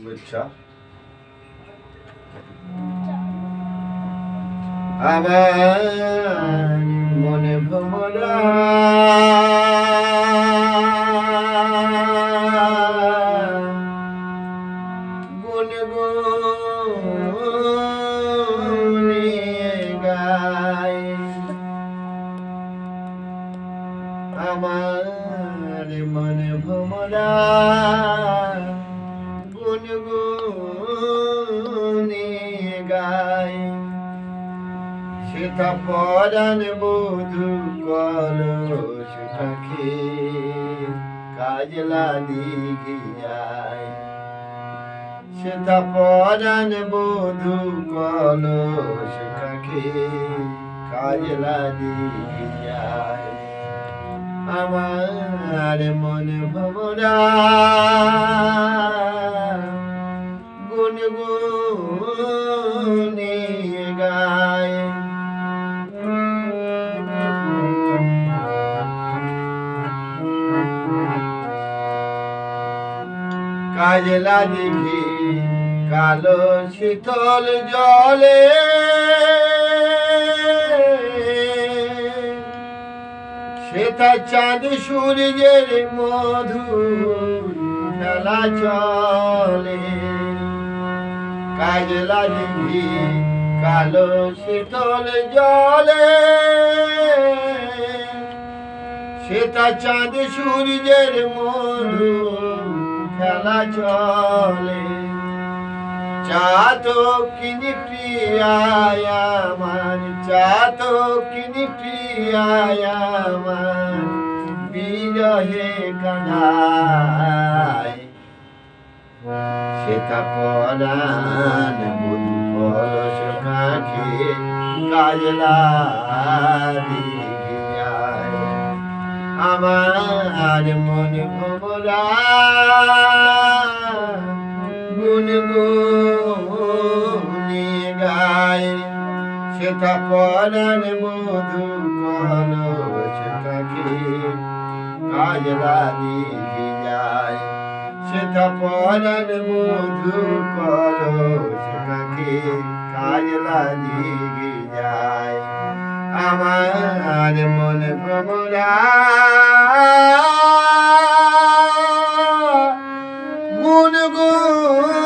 শুভেচ্ছা আমার মনে ভ্রমরা আমার মনে সেটা পরাণ বধু কলস পাখি কাজলা দিঘি যায় সেটা পরাণ বধু কলস পাখি কাজলা দিঘি যায় আমার মনে ভমরা কাজলা দেখি কালো শীতল জলে। শ্বেতা চাঁদ সূর্যের মধু খেলা চলে। কাজলা দেখি কালো শীতল জলে। শ্বেতা চাঁদ সূর্যের মধু খেলা চলে। চাতো কিনি প্রিয়ায় আমার কিনি প্রিয়ায় আমার, বিরহে কানায়। সেটা পরাণ বধু পরশ কাঁখে কাজলা আমার মন ভমরা গুণি গাই। সেটা পরাণ মধু কলসটাকে কাজলা দিয়ে যায়। সেটা পরাণ মধু কলসটাকে কাজলা দিয়ে যায়। আমার মনে ভ্রমরা গুণ গুণ